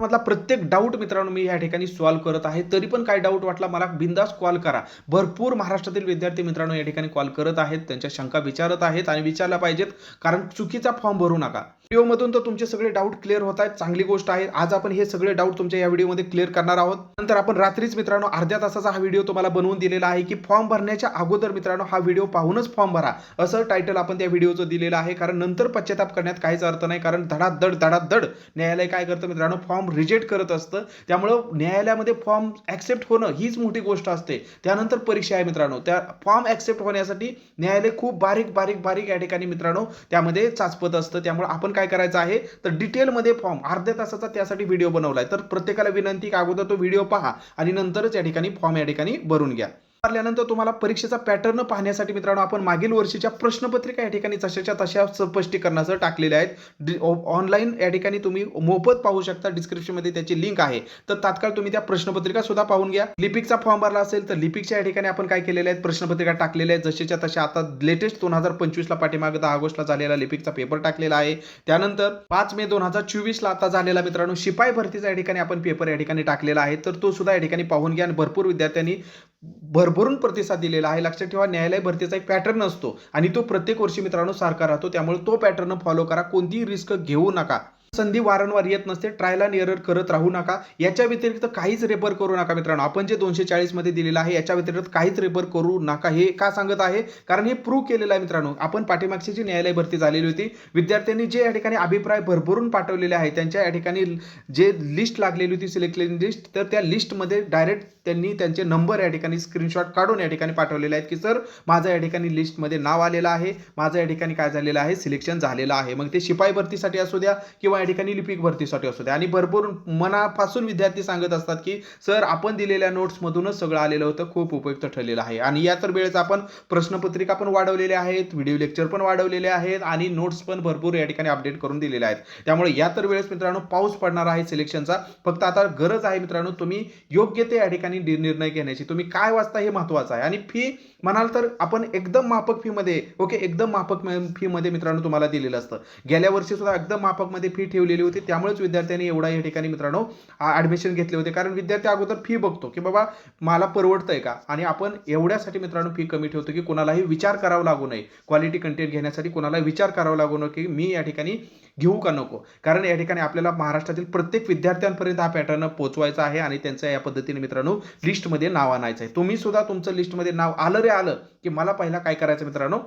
मधला प्रत्येक डाऊट मित्रांनो मी या ठिकाणी सॉल्व्ह करत आहे. तरी पण काय डाऊट वाटला मला बिंदास कॉल करा. भरपूर महाराष्ट्रातील विद्यार्थी मित्रांनो या ठिकाणी कॉल करत आहेत. त्यांच्या शंका विचारत आहेत आणि विचारल्या पाहिजेत. कारण चुकीचा फॉर्म भरू नका. व्हिडिओमधून तर तुमचे सगळे डाऊट क्लिअर होत आहेत. चांगली गोष्ट आहे. आज आपण हे सगळे डाऊट तुमच्या या व्हिडिओमध्ये क्लिअर करणार आहोत. नंतर आपण रात्रीच मित्रांनो अर्ध्या तासाचा हा व्हिडिओ तुम्हाला बनवून दिलेला आहे की फॉर्म भरण्याच्या अगोदर मित्रांनो हा व्हिडिओ पाहूनच फॉर्म भरा. असं टायटल आपण त्या व्हिडिओचं दिलेलं आहे. कारण नंतर पश्चाताप करण्यात काहीच अर्थ नाही. कारण धडाधड धडाधड न्यायालय काय करतं मित्रांनो फॉर्म रिजेक्ट करत असतं. त्यामुळं न्यायालयामध्ये फॉर्म ऍक्सेप्ट होणं हीच मोठी गोष्ट असते. त्यानंतर परीक्षा आहे मित्रांनो. त्या फॉर्म ऍक्सेप्ट होण्यासाठी न्यायालय खूप बारीक बारीक बारीक या ठिकाणी मित्रांनो त्यामध्ये चाचपत असतं. त्यामुळे आपण काय करायचं आहे? तर डिटेलमध्ये फॉर्म अर्ध्या तासाचा त्यासाठी व्हिडिओ बनवलाय. तर प्रत्येकाला विनंती की अगोदर तो व्हिडिओ पहा आणि नंतरच या ठिकाणी फॉर्म या ठिकाणी भरून घ्या. मारल्यानंतर तुम्हाला परीक्षेचा पॅटर्न पाहण्यासाठी मित्रांनो आपण मागील वर्षीच्या प्रश्नपत्रिका या ठिकाणी तशाच्या तशा स्पष्टीकरणासह टाकलेल्या आहेत. ऑनलाईन या ठिकाणी तुम्ही मोफत पाहू शकता. डिस्क्रिप्शनमध्ये त्याची लिंक आहे. तर तात्काळ तुम्ही त्या प्रश्नपत्रिका सुद्धा पाहून घ्या. लिपिकचा फॉर्म भरला असेल तर लिपिकच्या या ठिकाणी आपण काय केलेले आहेत? प्रश्नपत्रिका टाकलेल्या आहेत. जशाच्या तशा आता लेटेस्ट दोन हजार पंचवीसला पाठीमागे दहा ऑगस्टला झालेला लिपिकचा पेपर टाकलेला आहे. त्यानंतर पाच मे दोन हजार चोवीसला आता झालेला मित्रांनो शिपाई भरतीचा या ठिकाणी आपण पेपर या ठिकाणी टाकलेला आहे. तर तो सुद्धा या ठिकाणी पाहून घ्या. आणि भरपूर विद्यार्थ्यांनी भरभरून प्रतिसाद दिलेला आहे. लक्षात ठेवा न्यायालय भरतीचा एक पॅटर्न असतो आणि तो प्रत्येक वर्षी मित्रांनो सारखा राहतो. त्यामुळे तो पॅटर्न फॉलो करा. कोणतीही रिस्क घेऊ नका. संधी वारंवार येत नसते. ट्रायल अँड एरर करत राहू नका. याच्या व्यतिरिक्त काहीच रेफर करू नका मित्रांनो. आपण जे दोनशे चाळीसमध्ये दिलेलं आहे याच्या व्यतिरिक्त काहीच रेफर करू नका हे का सांगत आहे? कारण हे प्रूव्ह केलेलं आहे मित्रांनो. आपण पाठीमागची जी न्यायालय भरती झालेली होती विद्यार्थ्यांनी जे या ठिकाणी अभिप्राय भरभरून पाठवलेले आहे त्यांच्या या ठिकाणी जे लिस्ट लागलेली होती सिलेक्टेड लिस्ट तर त्या लिस्टमध्ये डायरेक्ट त्यांनी त्यांचे नंबर या ठिकाणी स्क्रीनशॉट काढून या ठिकाणी पाठवलेले आहेत की सर माझं या ठिकाणी लिस्टमध्ये नाव आलेलं आहे. माझं या ठिकाणी काय झालेलं आहे? सिलेक्शन झालेलं आहे. मग ते शिपाई भरतीसाठी असू द्या किंवा या ठिकाणी लिपिक भरतीसाठी असू दे. आणि भरपूर मनापासून विद्यार्थी सांगत असतात की सर आपण दिलेल्या नोट्समधूनच सगळं आलेलं होतं. खूप उपयुक्त ठरलेलं आहे. आणि या तर वेळेस आपण प्रश्नपत्रिका पण वाढवलेल्या आहेत व्हिडिओ लेक्चर पण वाढवलेले आहेत आणि नोट्स पण भरपूर या ठिकाणी अपडेट करून दिलेले आहेत. त्यामुळे या तर वेळेस मित्रांनो पाऊस पडणार आहे सिलेक्शनचा. फक्त आता गरज आहे मित्रांनो तुम्ही योग्य ते या ठिकाणी निर्णय घेण्याची. तुम्ही काय वाचता हे महत्वाचं आहे. आणि फी म्हणाल तर आपण एकदम माफक फीमध्ये ओके एकदम माफक फीमध्ये मित्रांनो तुम्हाला दिलेलं असतं. गेल्या वर्षी सुद्धा एकदम माफकमध्ये फी ठेवलेली होती. त्यामुळेच विद्यार्थ्यांनी एवढा या ठिकाणी मित्रांनो ॲडमिशन घेतले होते. कारण विद्यार्थी अगोदर फी बघतो की बाबा मला परवडतंय का? आणि आपण एवढ्यासाठी मित्रांनो फी कमी ठेवतो की कोणालाही विचार करावा लागू नये. क्वालिटी कंटेंट घेण्यासाठी कोणाला विचार करावा लागू नये की मी या ठिकाणी घेऊ का नको? कारण या ठिकाणी आपल्याला महाराष्ट्रातील प्रत्येक विद्यार्थ्यांपर्यंत हा पॅटर्न पोहोचवायचा आहे आणि त्यांचं या पद्धतीने मित्रांनो लिस्टमध्ये नाव आणायचं आहे. तुम्ही सुद्धा तुमचं लिस्टमध्ये नाव आलं रे आलं की मला पहिला काय करायचं मित्रांनो?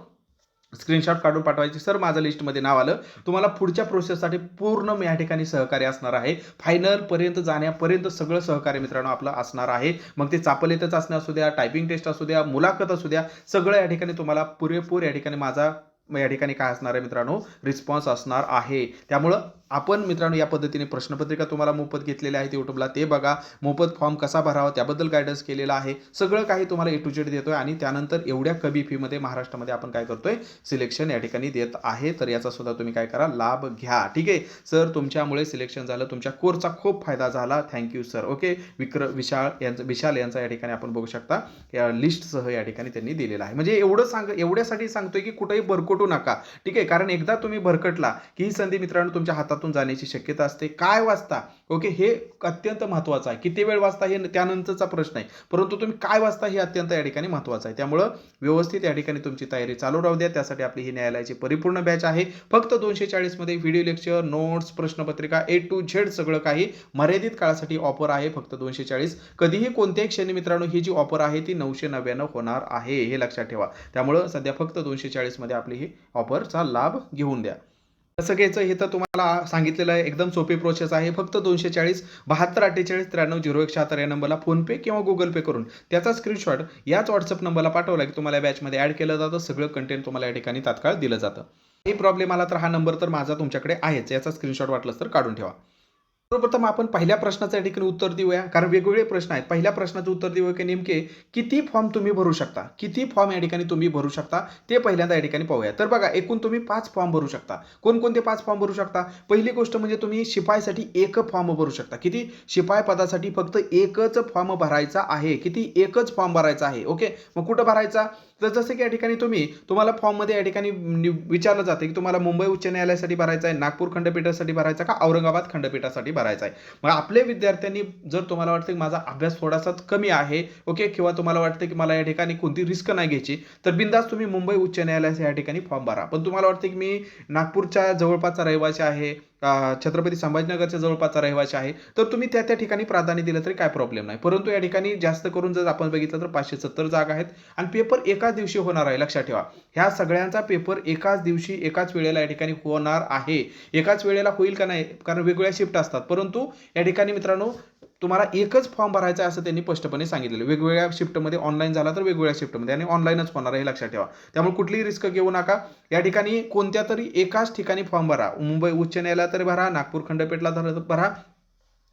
स्क्रीनशॉट काढून पाठवायची. सर माझं लिस्टमध्ये नाव आलं. तुम्हाला पुढच्या प्रोसेससाठी पूर्ण मी या ठिकाणी सहकार्य असणार आहे. फायनलपर्यंत जाण्यापर्यंत सगळं सहकार्य मित्रांनो आपलं असणार आहे. मग ते चापलेतच असणं असू द्या टायपिंग टेस्ट असू द्या मुलाखत असू द्या सगळं या ठिकाणी तुम्हाला पुरेपूर या ठिकाणी माझा या ठिकाणी काय असणार आहे मित्रांनो? रिस्पॉन्स असणार आहे. त्यामुळं आपण मित्रांनो या पद्धतीने प्रश्नपत्रिका तुम्हाला मोफत घेतलेल्या आहेत यूट्यूबला ते बघा. मोफत फॉर्म कसा भरावा त्याबद्दल गायडन्स केलेला आहे. सगळं काही तुम्हाला ए टू जेड देतोय आणि त्यानंतर एवढ्या कमी फीमध्ये महाराष्ट्रामध्ये आपण काय करतोय? सिलेक्शन या ठिकाणी देत आहे. तर याचा सुद्धा तुम्ही काय करा? लाभ घ्या. ठीक आहे? सर तुमच्यामुळे सिलेक्शन झालं. तुमच्या कोर्सचा खूप फायदा झाला. थँक्यू सर ओके विक्र विशाळ यांचं विशाल यांचा या ठिकाणी आपण बघू शकता. या लिस्टसह या ठिकाणी त्यांनी दिलेला आहे. म्हणजे एवढं सांग एवढ्यासाठी सांगतोय की कुठेही भरकटू नका. ठीक आहे? कारण एकदा तुम्ही भरकटला की ही संधी मित्रांनो तुमच्या हातात हातातून जाण्याची शक्यता असते. काय वाचता? ओके हे अत्यंत महत्त्वाचं आहे. किती वेळ वाचता हे त्यानंतरचा प्रश्न आहे. परंतु तुम्ही काय वाचता हे अत्यंत या ठिकाणी महत्त्वाचं आहे. त्यामुळं व्यवस्थित या ठिकाणी तुमची तयारी चालू राहू द्या. त्यासाठी आपली ही न्यायालयाची परिपूर्ण बॅच आहे. फक्त दोनशे चाळीसमध्ये व्हिडिओ लेक्चर नोट्स प्रश्नपत्रिका ए टू झेड सगळं काही मर्यादित काळासाठी ऑफर आहे. फक्त दोनशे चाळीस. कधीही कोणत्याही क्षणी मित्रांनो ही जी ऑफर आहे ती नऊशे नव्याण्णव होणार आहे. हे लक्षात ठेवा. त्यामुळं सध्या फक्त दोनशे चाळीसमध्ये आपली ही ऑफरचा लाभ घेऊन द्या. कसं घ्यायचं हे तर तुम्हाला सांगितलेलं आहे. एकदम सोपी प्रोसेस आहे. फक्त दोनशे चाळीस बहात्तर अठ्ठेचाळीस त्र्याण्णव झिरो एक शहात्तर या नंबरला फोनपे किंवा गुगल पे करून त्याचा स्क्रीनशॉट याच व्हॉट्सअप नंबरला पाठवला की तुम्हाला बॅचमध्ये ॲड केलं जातं. सगळं कंटेंट तुम्हाला या ठिकाणी तात्काळ दिलं जातं. काही प्रॉब्लेम आला तर हा नंबर तर माझा तुमच्याकडे आहेच. याचा स्क्रीनशॉट वाटलं तर काढून ठेवा. सर्वप्रथम आपण पहिल्या प्रश्नाचं या ठिकाणी उत्तर देऊया कारण वेगवेगळे प्रश्न आहेत. पहिल्या प्रश्नाचं उत्तर देऊया की नेमके किती फॉर्म तुम्ही भरू शकता? किती फॉर्म या ठिकाणी तुम्ही भरू शकता? ते पहिल्यांदा या ठिकाणी पाहूया. तर बघा एकूण तुम्ही पाच फॉर्म भरू शकता. कोणकोणते पाच फॉर्म भरू शकता? पहिली गोष्ट म्हणजे तुम्ही शिपाईसाठी एक फॉर्म भरू शकता. किती? शिपाई पदासाठी फक्त एकच फॉर्म भरायचा आहे. किती? एकच फॉर्म भरायचा आहे. ओके? मग कुठं भरायचा? तर जसं की या ठिकाणी तुम्ही तुम्हाला फॉर्ममध्ये या ठिकाणी नि- विचारलं जातं की तुम्हाला मुंबई उच्च न्यायालयासाठी भरायचं आहे नागपूर खंडपीठासाठी भरायचा का औरंगाबाद खंडपीठासाठी भरायचा आहे? मग आपले विद्यार्थ्यांनी जर तुम्हाला वाटतं की माझा अभ्यास थोडासा कमी आहे ओके किंवा तुम्हाला वाटतं की मला या ठिकाणी कोणती रिस्क नाही घ्यायची तर बिंदास तुम्ही मुंबई उच्च न्यायालयाचा या ठिकाणी फॉर्म भरा. पण तुम्हाला वाटतं की मी नागपूरच्या जवळपासचा रहिवासी आहे छत्रपती संभाजीनगरच्या जवळपासचा रहिवासी आहे. तर तुम्ही त्या त्या ठिकाणी प्राधान्य दिलं तरी काय प्रॉब्लेम नाही. परंतु या ठिकाणी जास्त करून जर आपण बघितलं तर पाचशे सत्तर जागा आहेत. आणि पेपर एकाच दिवशी होणार आहे लक्षात ठेवा. ह्या सगळ्यांचा पेपर एकाच दिवशी एकाच वेळेला या ठिकाणी होणार आहे. एकाच वेळेला होईल का नाही? कारण वेगवेगळ्या शिफ्ट असतात. परंतु या ठिकाणी मित्रांनो तुम्हाला एकच फॉर्म भरायचा आहे असं त्यांनी स्पष्टपणे सांगितलेलं. वेगवेगळ्या शिफ्टमध्ये ऑनलाईन झाला तर वेगवेगळ्या शिफ्टमध्ये आणि ऑनलाईनच होणार आहे हे लक्षात ठेवा. त्यामुळे कुठलीही रिस्क घेऊ नका. या ठिकाणी कोणत्या तरी एकाच ठिकाणी फॉर्म भरा. मुंबई उच्च न्यायालयात तरी भरा नागपूर खंडपीठला तर भरा.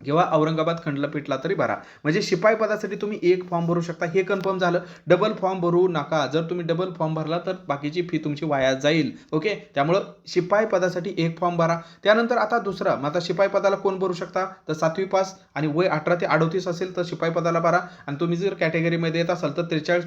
किंवा औरंगाबाद खंडपीठला तरी भरा. म्हणजे शिपाई पदासाठी तुम्ही एक फॉर्म भरू शकता. हे कन्फर्म झालं. डबल फॉर्म भरू नका. जर तुम्ही डबल फॉर्म भरला तर बाकीची फी तुमची वाया जाईल. ओके त्यामुळं शिपाई पदासाठी एक फॉर्म भरा. त्यानंतर आता दुसरा. मग आता शिपाई पदाला कोण भरू शकता? तर सातवी पास आणि वय अठरा ते अडोतीस असेल तर शिपाई पदाला भरा. आणि तुम्ही जर कॅटेगरीमध्ये येत असाल तर त्रेचाळीस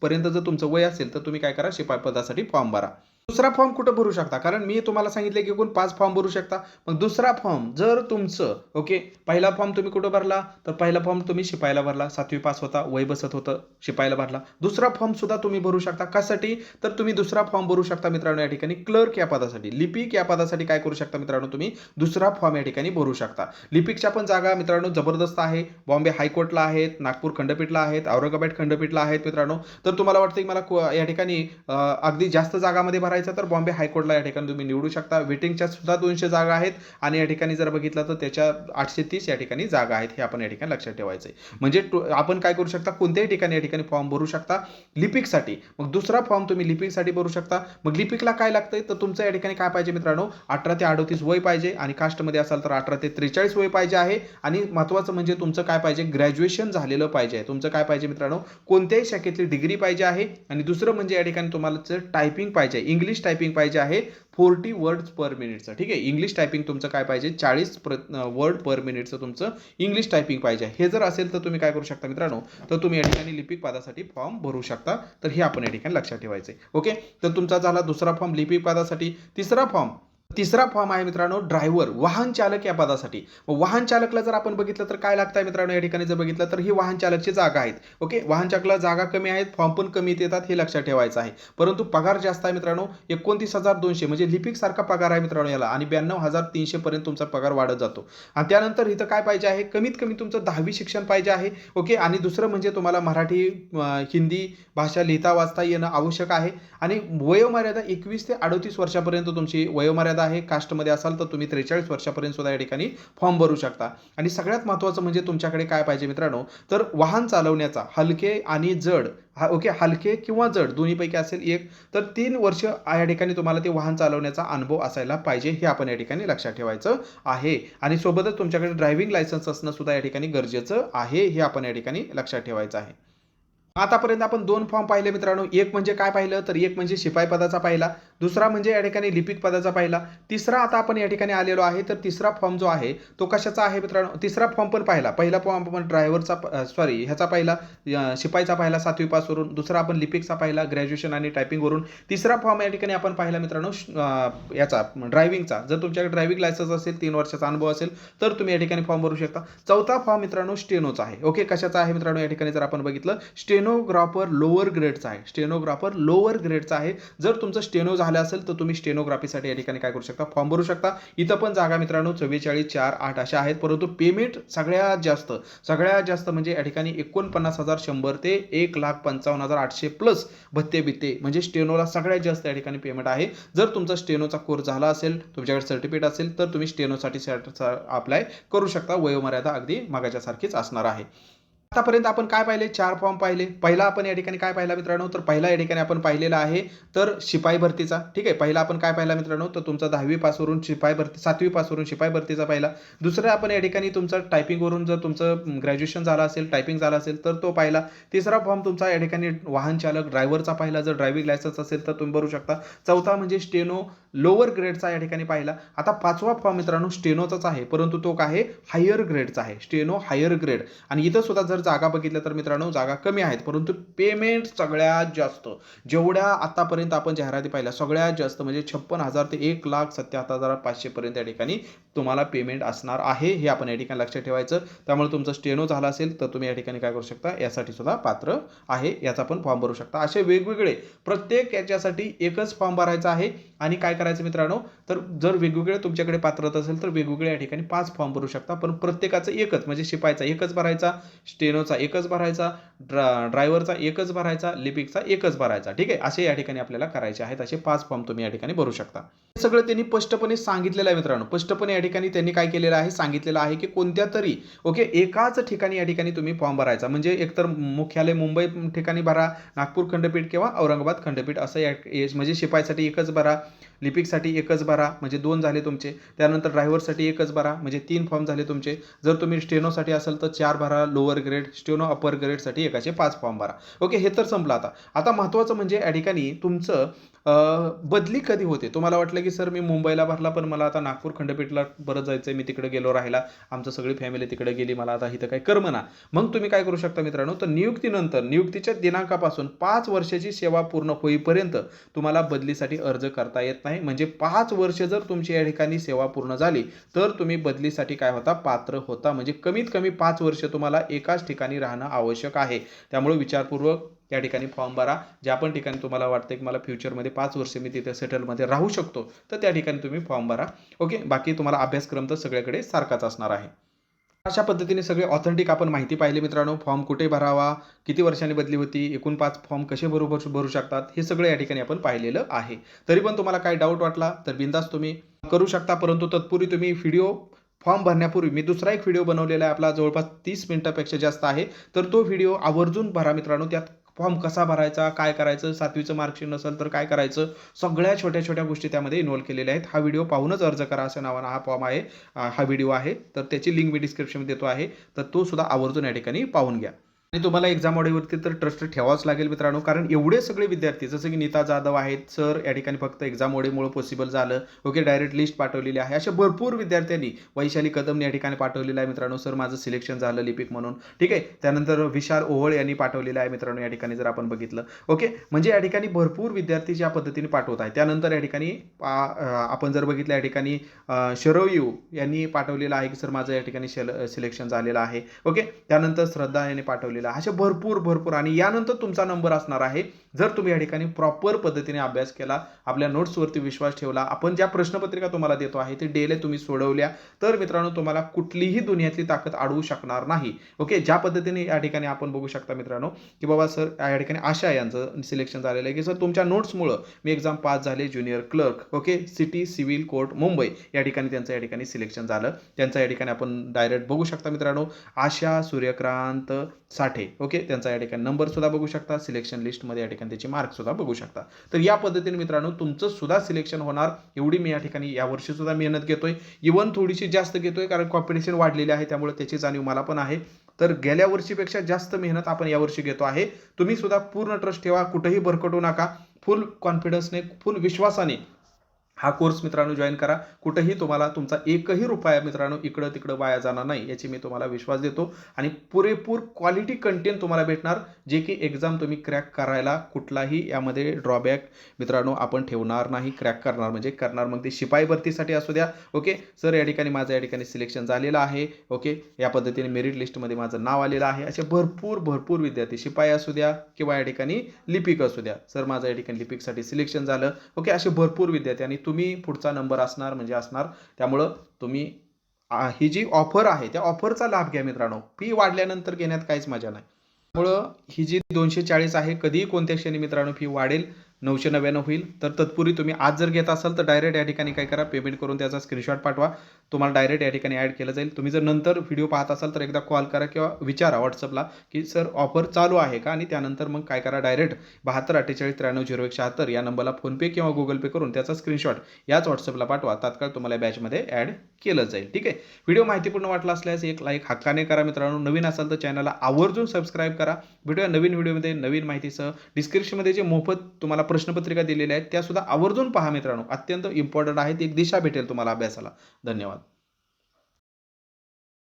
पर्यंत जर तुमचं वय असेल तर तुम्ही काय करा? शिपाई पदासाठी फॉर्म भरा. दुसरा फॉर्म कुठं भरू शकता? कारण मी तुम्हाला सांगितलं की एकूण पाच फॉर्म भरू शकता. मग दुसरा फॉर्म जर तुमचं ओके पहिला फॉर्म तुम्ही कुठं भरला? तर पहिला फॉर्म तुम्ही शिपायला भरला. सातवी पास होता वय बसत होतं शिपायला भरला. दुसरा फॉर्म सुद्धा तुम्ही भरू शकता. कशासाठी? तर तुम्ही दुसरा फॉर्म भरू शकता मित्रांनो या ठिकाणी. क्लर्क या पदासाठी. लिपिक या पदासाठी काय करू शकता मित्रांनो तुम्ही? दुसरा फॉर्म या ठिकाणी भरू शकता. लिपिकच्या पण जागा मित्रांनो जबरदस्त आहे. बॉम्बे हायकोर्टला आहेत नागपूर खंडपीठला आहेत औरंगाबाद खंडपीठला आहेत मित्रांनो. तर तुम्हाला वाटतं की मला या ठिकाणी अगदी जास्त जागामध्ये भरायचं तर बॉम्बे हायकोर्टला या ठिकाणी तुम्ही निवडू शकता. वेटिंगच्या सुद्धा दोनशे जागा आहेत आणि या ठिकाणी जर बघितलं तर त्याच्या आठशे तीस या ठिकाणी जागा आहेत हे आपण या ठिकाणी लक्षात ठेवायचं आहे म्हणजे आपण काय करू शकता? कोणत्याही ठिकाणी या ठिकाणी फॉर्म भरू शकता. लिपिकसाठी. मग दुसरा फॉर्म तुम्ही लिपिकसाठी भरू शकता. मग लिपिकला काय लागतंय? तर तुमचं या ठिकाणी काय पाहिजे मित्रांनो? अठरा ते अडोतीस वय पाहिजे आणि कास्टमध्ये असाल तर अठरा ते त्रेचाळीस वय पाहिजे आहे. आणि महत्त्वाचं म्हणजे तुमचं काय पाहिजे? ग्रॅज्युएशन झालेलं पाहिजे तुमचं काय पाहिजे मित्रांनो? कोणत्याही शाखेतली डिग्री पाहिजे आहे. आणि दुसरं म्हणजे या ठिकाणी तुम्हाला टायपिंग पाहिजे इंग्लिश टायपिंग पाहिजे आहे फोर्टी वर्ड्स पर मिनिटचं ठीक आहे? इंग्लिश टायपिंग तुमचं काय पाहिजे? चाळीस प्र वर्ड पर मिनिटचं तुमचं इंग्लिश टायपिंग पाहिजे हे जर असेल तर तुम्ही काय करू शकता मित्रांनो? तर तुम्ही या ठिकाणी लिपिक पदासाठी फॉर्म भरू शकता. तर हे आपण या ठिकाणी लक्षात ठेवायचं आहे ओके तर तुमचा झाला दुसरा फॉर्म लिपिक पदासाठी. तिसरा फॉर्म तिसरा फॉर्म आहे मित्रांनो ड्रायव्हर वाहन चालक या पदासाठी. वाहन चालकला जर आपण बघितलं तर काय लागतं आहे मित्रांनो या ठिकाणी जर बघितलं तर ही वाहन चालकची जागा आहेत. ओके? वाहन चालकला जागा कमी आहेत फॉर्म पण कमी येतात हे लक्षात ठेवायचं आहे. परंतु पगार जास्त आहे मित्रांनो एकोणतीस हजार दोनशे म्हणजे लिपिक सारखा पगार आहे मित्रांनो याला आणि ब्याण्णव हजार तीनशे पर्यंत तुमचा पगार वाढत जातो. आणि त्यानंतर इथं काय पाहिजे आहे? कमीत कमी तुमचं दहावी शिक्षण पाहिजे आहे ओके? आणि दुसरं म्हणजे तुम्हाला मराठी हिंदी भाषा लिहिता वाचता येणं आवश्यक आहे. आणि वयोमर्यादा एकवीस ते अडतीस वर्षापर्यंत तुमची वयोमर्यादा आहे कास्टमध्ये असाल तर तुम्ही त्रेचाळीस वर्षापर्यंत सुद्धा या ठिकाणी फॉर्म भरू शकता. आणि सगळ्यात महत्त्वाचं म्हणजे तुमच्याकडे काय पाहिजे मित्रांनो? तर वाहन चालवण्याचा हलके आणि जड हा ओके हलके किंवा जड दोन्हीपैकी असेल एक तर तीन वर्ष या ठिकाणी तुम्हाला ते वाहन चालवण्याचा अनुभव असायला पाहिजे हे आपण या ठिकाणी लक्षात ठेवायचं आहे. आणि सोबतच तुमच्याकडे ड्रायव्हिंग लायसन्स असणं सुद्धा या ठिकाणी गरजेचं आहे हे आपण या ठिकाणी लक्षात ठेवायचं आहे. आतापर्यंत आपण दोन फॉर्म पाहिले मित्रांनो एक म्हणजे काय पाहिलं? तर एक म्हणजे शिपाई पदाचा पाहिला. दुसरा म्हणजे या ठिकाणी लिपिक पदाचा पाहिला. तिसरा आता आपण या ठिकाणी आलेलो आहे तर तिसरा फॉर्म जो आहे तो कशाचा आहे मित्रांनो? तिसरा फॉर्म पण पाहिला. पहिला फॉर्म आपण ड्रायव्हरचा सॉरी ह्याचा पाहिला शिपाईचा पाहिला सातवी पासवरून दुसरा आपण लिपिकचा पाहिला ग्रॅज्युएशन आणि टायपिंगवरून. तिसरा फॉर्म या ठिकाणी आपण पाहिला मित्रांनो याचा ड्रायव्हिंगचा. जर तुमच्याकडे ड्रायव्हिंग लायसन्स असेल तीन वर्षाचा अनुभव असेल तर तुम्ही या ठिकाणी फॉर्म भरू शकता. चौथा फॉर्म मित्रांनो स्टेनोचा आहे. ओके कशाचा आहे मित्रांनो? या ठिकाणी जर आपण बघितलं स्टेनोग्राफर लोअर ग्रेडचा आहे. स्टेनोग्राफर लोअर ग्रेडचा आहे. जर तुमचं स्टेनो झालं असेल तर तुम्ही स्टेनोग्राफीसाठी या ठिकाणी काय करू शकता? फॉर्म भरू शकता. इथं पण जागा मित्रांनो चव्वेचाळीस चार आठ अशा आहेत. परंतु पेमेंट सगळ्यात जास्त सगळ्यात जास्त म्हणजे या ठिकाणी एकोणपन्नास हजार शंभर ते एक लाख पंचावन्न हजार आठशे प्लस भत्ते बित्ते म्हणजे स्टेनोला सगळ्यात जास्त या ठिकाणी पेमेंट आहे. जर तुमचा स्टेनोचा कोर्स झाला असेल तुमच्याकडे सर्टिफिकेट असेल तर तुम्ही स्टेनोसाठी अप्लाय करू शकता. वयोमर्यादा अगदी मागाच्यासारखीच असणार आहे. आतापर्यंत आपण काय पाहिले? चार फॉर्म पाहिले. पहिला आपण या ठिकाणी काय पाहिला मित्रांनो? तर पहिला या ठिकाणी आपण पाहिलेला आहे तर शिपाई भरतीचा. ठीक आहे पहिला आपण काय पाहिला मित्रांनो? तर तुमचा दहावी पासवरून शिपाई भरती सातवी पासवरून शिपाई भरतीचा पाहिला. दुसरा आपण या ठिकाणी तुमचा टायपिंगवरून जर तुमचं ग्रॅज्युएशन झालं असेल टायपिंग झालं असेल तर तो पाहिला. तिसरा फॉर्म तुमचा या ठिकाणी वाहन चालक ड्रायव्हरचा पाहिला. जर ड्रायव्हिंग लायसन्स असेल तर तुम्ही भरू शकता. चौथा म्हणजे स्टेनो लोअर ग्रेडचा या ठिकाणी पाहिला. आता पाचवा फॉर्म मित्रांनो स्टेनोचाच आहे परंतु तो काय आहे? हायर ग्रेडचा आहे. स्टेनो हायर ग्रेड आणि इथं सुद्धा जर जागा बघितल्या तर मित्रांनो जागा कमी आहेत परंतु पेमेंट सगळ्यात जास्त. जेवढ्या आतापर्यंत आपण जाहिराती पाहिल्या सगळ्यात जास्त म्हणजे छप्पन हजार ते एक लाख सत्याहत्तर हजार पाचशेपर्यंत या ठिकाणी तुम्हाला पेमेंट असणार आहे हे आपण या ठिकाणी लक्षात ठेवायचं. त्यामुळे तुमचं स्टेनो झाला असेल तर तुम्ही या ठिकाणी काय करू शकता? यासाठी सुद्धा पात्र आहे याचा पण फॉर्म भरू शकता. असे वेगवेगळे प्रत्येक याच्यासाठी एकच फॉर्म भरायचा आहे. आणि काय करायचं मित्रांनो? तर जर वेगवेगळे तुमच्याकडे पात्रता असेल तर वेगवेगळ्या या ठिकाणी पाच फॉर्म भरू शकता. पण प्रत्येकाचं एकच म्हणजे शिपायचा एकच भरायचा स्टेनोचा एकच भरायचा ड्रा ड्रायव्हरचा एकच भरायचा लिपिकचा एकच भरायचा. ठीक आहे? असे या ठिकाणी आपल्याला करायचे आहेत. असे पाच फॉर्म तुम्ही या ठिकाणी भरू शकता. सगळं त्यांनी स्पष्टपणे सांगितलेलं आहे मित्रांनो. स्पष्टपणे या ठिकाणी त्यांनी काय केलेलं आहे? सांगितलेलं आहे की कोणत्या तरी ओके एकाच ठिकाणी या ठिकाणी तुम्ही फॉर्म भरायचा. म्हणजे एकतर मुख्यालय मुंबई ठिकाणी भरा नागपूर खंडपीठ किंवा औरंगाबाद खंडपीठ असं या म्हणजे शिपाईसाठी एकच भरा लिपिकसाठी एकच भरा म्हणजे दोन झाले तुमचे. त्यानंतर ड्रायव्हरसाठी एकच भरा म्हणजे तीन फॉर्म झाले तुमचे. जर तुम्ही स्टेनोसाठी असेल तर चार भरा लोअर ग्रेड स्टेनो अपर ग्रेडसाठी एकाचे पाच फॉर्म भरा. ओके हे तर संपलं आता. आता महत्त्वाचं म्हणजे या ठिकाणी तुमचं बदली कधी होते? तुम्हाला वाटलं की सर मी मुंबईला भरला पण मला आता नागपूर खंडपीठला परत जायचं आहे मी तिकडे गेलो राहिला आमचं सगळी फॅमिली तिकडे गेली मला आता इथं काही करमना मग तुम्ही काय करू शकता मित्रांनो? तर नियुक्तीनंतर नियुक्तीच्या दिनांकापासून पाच वर्षाची सेवा पूर्ण होईपर्यंत तुम्हाला बदलीसाठी अर्ज करता येत नाही. म्हणजे पाच वर्ष जर तुमची या ठिकाणी सेवा पूर्ण झाली तर तुम्ही बदलीसाठी काय होता? पात्र होता. म्हणजे कमीत कमी पाच वर्ष तुम्हाला एकाच ठिकाणी राहणं आवश्यक आहे. त्यामुळे विचारपूर्वक त्या ठिकाणी फॉर्म भरा. ज्या पण ठिकाणी तुम्हाला वाटतं की मला फ्युचरमध्ये पाच वर्ष मी तिथे सेटलमध्ये राहू शकतो तर त्या ठिकाणी तुम्ही फॉर्म भरा. ओके बाकी तुम्हाला अभ्यासक्रम तर सगळ्याकडे सारखाच असणार आहे. अशा पद्धतीने सगळे ऑथेंटिक आपण माहिती पाहिली मित्रांनो. फॉर्म कुठे भरावा किती वर्षांनी बदली होती एकूण पाच फॉर्म कसे बरोबर भरू शकतात हे सगळं या ठिकाणी आपण पाहिलेलं आहे. तरी पण तुम्हाला काय डाऊट वाटला तर बिंदास तुम्ही करू शकता. परंतु तत्पूर्वी तुम्ही व्हिडिओ फॉर्म भरण्यापूर्वी मी दुसरा एक व्हिडिओ बनवलेला आहे. आपला जवळपास तीस मिनिटापेक्षा जास्त आहे. तर तो व्हिडिओ आवर्जून भरा मित्रांनो. त्यात फॉर्म कसा भरायचा काय करायचं सातवीचं मार्कशीट नसेल तर काय करायचं सगळ्या छोट्या छोट्या गोष्टी त्यामध्ये इन्व्हॉल्व केलेल्या आहेत. हा व्हिडिओ पाहूनच अर्ज करा असं नावानं हा फॉर्म आहे. हा व्हिडिओ आहे. तर त्याची लिंक मी डिस्क्रिप्शनमध्ये देतो आहे. तर तो सुद्धा आवर्जून या ठिकाणी पाहून घ्या. आणि तुम्हाला एक्झाम ऑडिओवरती तर ट्रस्ट ठेवाच लागेल मित्रांनो. कारण एवढे सगळे विद्यार्थी जसं की नीता जाधव आहेत सर या ठिकाणी फक्त एक्झाम ऑडिओमुळे पॉसिबल झालं. ओके डायरेक्ट लिस्ट पाठवलेली आहे. अशा भरपूर विद्यार्थ्यांनी वैशाली कदम या ठिकाणी पाठवलेलं आहे मित्रांनो. सर माझं सिलेक्शन झालं लिपिक म्हणून. ठीक आहे? त्यानंतर विशाल ओहळ यांनी पाठवलेलं आहे मित्रांनो या ठिकाणी जर आपण बघितलं. ओके म्हणजे या ठिकाणी भरपूर विद्यार्थी ज्या पद्धतीने पाठवत आहे त्यानंतर या ठिकाणी आपण जर बघितलं या ठिकाणी शरवयू यांनी पाठवलेलं आहे की सर माझं या ठिकाणी सिलेक्शन झालेलं आहे. ओके त्यानंतर श्रद्धा यांनी पाठवलेलं आहे. असे भरपूर भरपूर आणि यानंतर तुमचा नंबर असणार आहे. जर तुम्ही या ठिकाणी प्रॉपर पद्धतीने अभ्यास केला आपल्या नोट्सवरती विश्वास ठेवला आपण ज्या प्रश्नपत्रिका तुम्हाला देतो आहे ते डेले तुम्ही सोडवल्या तर मित्रांनो तुम्हाला कुठलीही दुनियातली ताकद अडवू शकणार नाही. ओके ज्या पद्धतीने या ठिकाणी आपण बघू शकता मित्रांनो की बाबा सर या ठिकाणी आशा यांचं सिलेक्शन झालेलं आहे की सर तुमच्या नोट्समुळं मी एक्झाम पास झाले junior clerk okay city civil court Mumbai या ठिकाणी त्यांचं या ठिकाणी सिलेक्शन झालं. त्यांचं या ठिकाणी आपण डायरेक्ट बघू शकता मित्रांनो आशा सूर्यक्रांत साठी ओके त्यांचा या ठिकाणी नंबरसुद्धा बघू शकता सिलेक्शन लिस्टमध्ये या ठिकाणी त्याचे मार्कसुद्धा बघू शकता. तर या पद्धतीने मित्रांनो तुमचं सुद्धा सिलेक्शन होणार. एवढी मी या ठिकाणी यावर्षी सुद्धा मेहनत घेतोय. इवन थोडीशी जास्त घेतोय कारण कॉम्पिटिशन वाढलेली आहे त्यामुळे त्याची जाणीव मला पण आहे. तर गेल्या वर्षीपेक्षा जास्त मेहनत आपण यावर्षी घेतो आहे. तुम्ही सुद्धा पूर्ण ट्रस्ट ठेवा कुठेही भरकटू नका. फुल कॉन्फिडन्सने फुल विश्वासाने हा कोर्स मित्रांनो जॉईन करा. कुठंही तुम्हाला तुमचा एकही रुपया मित्रांनो इकडं तिकडं वाया जाणार नाही याची मी तुम्हाला विश्वास देतो. आणि पुरेपूर क्वालिटी कंटेंट तुम्हाला भेटणार जे की एक्झाम तुम्ही क्रॅक करायला कुठलाही यामध्ये ड्रॉबॅक मित्रांनो आपण ठेवणार नाही क्रॅक करणार म्हणजे करणार. मग ते शिपाई भरतीसाठी असू द्या ओके सर या ठिकाणी माझं या ठिकाणी सिलेक्शन झालेलं आहे ओके या पद्धतीने मेरिट लिस्टमध्ये माझं नाव आलेलं आहे. असे भरपूर भरपूर विद्यार्थी शिपाई असू द्या किंवा या ठिकाणी लिपिक असू द्या. सर माझं या ठिकाणी लिपिकसाठी सिलेक्शन झालं ओके असे भरपूर विद्यार्थी आणि तुम्ही पुढचा नंबर असणार म्हणजे असणार. त्यामुळं तुम्ही ही जी ऑफर आहे त्या ऑफरचा लाभ घ्या मित्रांनो. फी वाढल्यानंतर घेण्यात काहीच मजा नाही. त्यामुळं ही जी दोनशे चाळीस आहे कधीही कोणत्या क्षणी मित्रांनो फी वाढेल नऊशे नव्याण्णव होईल. तर तत्पूर्वी तुम्ही आज जर घेत असाल तर डायरेक्ट या ठिकाणी काय करा पेमेंट करून त्याचा स्क्रीनशॉट पाठवा. तुम्हाला डायरेक्ट या ठिकाणी ॲड केलं जाईल. तुम्ही जर नंतर व्हिडिओ पाहत असाल तर एकदा कॉल करा किंवा विचारा व्हॉट्सअपला की सर ऑफर चालू आहे का? आणि त्यानंतर मग काय करा डायरेक्ट बहात्तर अठ्ठेचाळीस त्र्याण्णव झिरो एक शहात्तर या नंबरला फोनपे किंवा गुगल पे करून त्याचा स्क्रीनशॉट याच व्हॉट्सअपला पाठवा. तात्काळ तुम्हाला बॅचमध्ये ॲड केलं जाईल. ठीक आहे? व्हिडिओ माहितीपूर्ण वाटला असल्यास एक लाईक हक्काने करा मित्रांनो. नवीन असाल तर चॅनलला आवर्जून सबस्क्राईब करा. भेटूया नवीन व्हिडिओमध्ये नवीन माहितीसह. डिस्क्रिप्शनमध्ये जे मोफत तुम्हाला प्रश्नपत्रिका दिलेल्या आहेत त्यासुद्धा आवर्जून पहा मित्रांनो. अत्यंत इम्पॉर्टंट आहेत एक दिशा भेटेल तुम्हाला अभ्यासाला. धन्यवाद.